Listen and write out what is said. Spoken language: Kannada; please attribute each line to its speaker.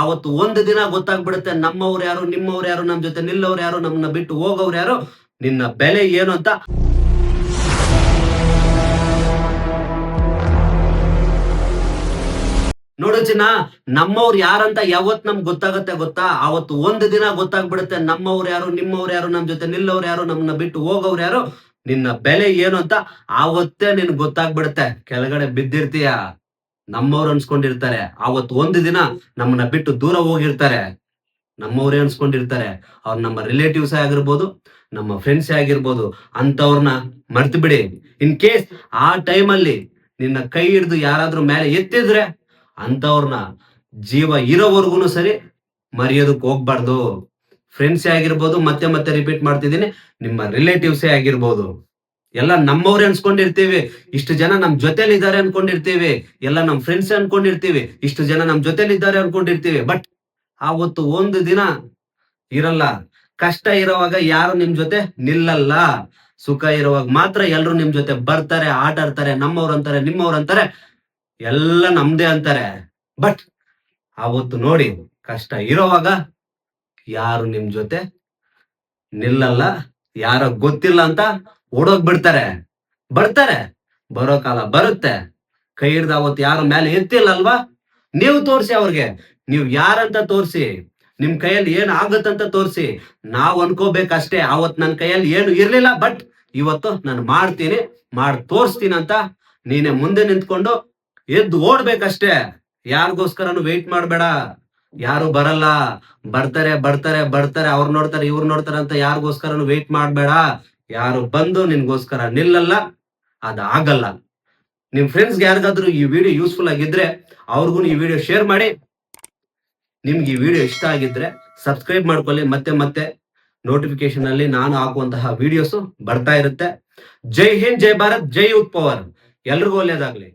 Speaker 1: ಆವತ್ತು ಒಂದು ದಿನ ಗೊತ್ತಾಗ್ಬಿಡುತ್ತೆ ನಮ್ಮವ್ರು ಯಾರು, ನಿಮ್ಮವ್ರು ಯಾರು, ನಮ್ ಜೊತೆ ನಿಲ್ಲವ್ರು ಯಾರು ನಮ್ಮನ್ನ ಬಿಟ್ಟು ಹೋಗೋರು ಯಾರು, ನಿನ್ನ ಬೆಲೆ ಏನು ಅಂತ. ನೋಡು ಚಿನ್ನ, ನಮ್ಮವ್ರು ಯಾರಂತ ಯಾವತ್ ನಮ್ಗೆ ಗೊತ್ತಾಗತ್ತೆ ಗೊತ್ತಾ? ಆವತ್ತು ಒಂದು ದಿನ ಗೊತ್ತಾಗ್ಬಿಡುತ್ತೆ ನಮ್ಮವ್ರು ಯಾರು, ನಿಮ್ಮವ್ರು ಯಾರು, ನಮ್ ಜೊತೆ ನಿಲ್ಲವ್ರು ಯಾರು ನಮ್ಮನ್ನ ಬಿಟ್ಟು ಹೋಗೋರು ಯಾರು, ನಿನ್ನ ಬೆಲೆ ಏನು ಅಂತ ಆವತ್ತೇ ನಿನ್ ಗೊತ್ತಾಗ್ಬಿಡುತ್ತೆ. ಕೆಳಗಡೆ ಬಿದ್ದಿರ್ತೀಯ? ನಮ್ಮವ್ರು ಅನ್ಸ್ಕೊಂಡಿರ್ತಾರೆ. ಅವತ್ತು ಒಂದು ದಿನ ನಮ್ಮನ್ನ ಬಿಟ್ಟು ದೂರ ಹೋಗಿರ್ತಾರೆ. ನಮ್ಮವ್ರೇ ಅನ್ಸ್ಕೊಂಡಿರ್ತಾರೆ. ಅವ್ರು ನಮ್ಮ ರಿಲೇಟಿವ್ಸ್ ಆಗಿರ್ಬೋದು, ನಮ್ಮ ಫ್ರೆಂಡ್ಸ್ ಆಗಿರ್ಬೋದು ಅಂತವ್ರನ್ನ ಮರ್ತು ಬಿಡಿ. ಇನ್ ಕೇಸ್ ಆ ಟೈಮಲ್ಲಿ ನಿನ್ನ ಕೈ ಹಿಡಿದು ಯಾರಾದ್ರೂ ಮೇಲೆ ಎತ್ತಿದ್ರೆ ಅಂತವ್ರನ್ನ ಜೀವ ಇರೋವರೆಗೂ ಸರಿ ಮರೆಯೋದಕ್ಕೆ ಹೋಗ್ಬಾರ್ದು. ಫ್ರೆಂಡ್ಸೇ ಆಗಿರ್ಬೋದು, ಮತ್ತೆ ಮತ್ತೆ ರಿಪೀಟ್ ಮಾಡ್ತಿದ್ದೀನಿ. ನಿಮ್ಮ ರಿಲೇಟಿವ್ಸೇ ಆಗಿರ್ಬೋದು. ಎಲ್ಲ ನಮ್ಮವ್ರೆ ಅನ್ಸ್ಕೊಂಡಿರ್ತೀವಿ. ಇಷ್ಟು ಜನ ನಮ್ ಜೊತೆಲಿ ಇದ್ದಾರೆ ಅನ್ಕೊಂಡಿರ್ತೀವಿ. ಎಲ್ಲ ನಮ್ ಫ್ರೆಂಡ್ಸ್ ಅನ್ಕೊಂಡಿರ್ತೀವಿ. ಇಷ್ಟು ಜನ ನಮ್ ಜೊತೆಲಿ ಇದ್ದಾರೆ ಅನ್ಕೊಂಡಿರ್ತೀವಿ. ಬಟ್ ಆವತ್ತು ಒಂದು ದಿನ ಇರಲ್ಲ. ಕಷ್ಟ ಇರೋವಾಗ ಯಾರು ನಿಮ್ ಜೊತೆ ನಿಲ್ಲಲ್ಲ. ಸುಖ ಇರುವಾಗ ಮಾತ್ರ ಎಲ್ರು ನಿಮ್ ಜೊತೆ ಬರ್ತಾರೆ ಆಟ ಆಡ್ತಾರೆ ನಮ್ಮವ್ರು ಅಂತಾರೆ, ನಿಮ್ಮವ್ರು ಅಂತಾರೆ. ಎಲ್ಲ ನಮ್ದೇ ಅಂತಾರೆ. ಬಟ್ ಆವತ್ತು ನೋಡಿ, ಕಷ್ಟ ಇರೋವಾಗ ಯಾರು ನಿಮ್ ಜೊತೆ ನಿಲ್ಲಲ್ಲ? ಯಾರ ಗೊತ್ತಿಲ್ಲ ಅಂತ ಓಡೋಗ್ ಬಿಡ್ತಾರೆ. ಬರ್ತಾರೆ. ಬರೋ ಕಾಲ ಬರುತ್ತೆ. ಕೈ ಹಿಡ್ದ ಅವತ್ತು ಯಾರು ಮೇಲೆ ಎತ್ತಿಲ್ಲ ಅಲ್ವಾ ನೀವು ತೋರಿಸಿ ಅವ್ರಿಗೆ. ನೀವು ಯಾರಂತ ತೋರಿಸಿ. ನಿಮ್ ಕೈಯಲ್ಲಿ ಏನ್ ಆಗುತ್ತಂತ ತೋರಿಸಿ. ನಾವ್ ಅನ್ಕೋಬೇಕಷ್ಟೇ. ಅವತ್ ನನ್ ಕೈಯಲ್ಲಿ ಏನು ಇರ್ಲಿಲ್ಲ, ಬಟ್ ಇವತ್ತು ನಾನು ಮಾಡ್ತೀನಿ. ಮಾಡಿ ತೋರಿಸ್ತೀನಿ ಅಂತ ನೀನೆ ಮುಂದೆ ನಿಂತ್ಕೊಂಡು ಎದ್ದು ಓಡ್ಬೇಕಷ್ಟೇ. ಯಾರಿಗೋಸ್ಕರನು ವೆಯ್ಟ್ ಮಾಡಬೇಡ. ಯಾರು ಬರಲ್ಲ. ಬರ್ತಾರೆ ಬರ್ತಾರೆ ಬರ್ತಾರೆ. ಅವ್ರು ನೋಡ್ತಾರೆ, ಇವ್ರು ನೋಡ್ತಾರೆ ಅಂತ ಯಾರಿಗೋಸ್ಕರನು ವೆಯ್ಟ್ ಮಾಡ್ಬೇಡ. ಯಾರು ಬಂದು ನಿನ್ಗೋಸ್ಕರ ನಿಲ್ಲಲ್ಲ, ಅದಾಗಲ್ಲ. ನಿಮ್ ಫ್ರೆಂಡ್ಸ್ಗೆ ಯಾರಿಗಾದ್ರೂ ಈ ವಿಡಿಯೋ ಯೂಸ್ಫುಲ್ ಆಗಿದ್ರೆ ಅವ್ರಿಗೂ ಈ ವಿಡಿಯೋ ಶೇರ್ ಮಾಡಿ. ನಿಮ್ಗೆ ಈ ವಿಡಿಯೋ ಇಷ್ಟ ಆಗಿದ್ರೆ ಸಬ್ಸ್ಕ್ರೈಬ್ ಮಾಡ್ಕೊಳ್ಳಿ. ಮತ್ತೆ ಮತ್ತೆ ನೋಟಿಫಿಕೇಶನ್ ಅಲ್ಲಿ ನಾನು ಹಾಕುವಂತಹ ವಿಡಿಯೋಸ್ ಬರ್ತಾ ಇರುತ್ತೆ. ಜೈ ಹಿಂದ್, ಜೈ ಭಾರತ್, ಜೈ ಯೂತ್ ಪವರ್. ಎಲ್ರಿಗೂ ಒಳ್ಳೇದಾಗ್ಲಿ.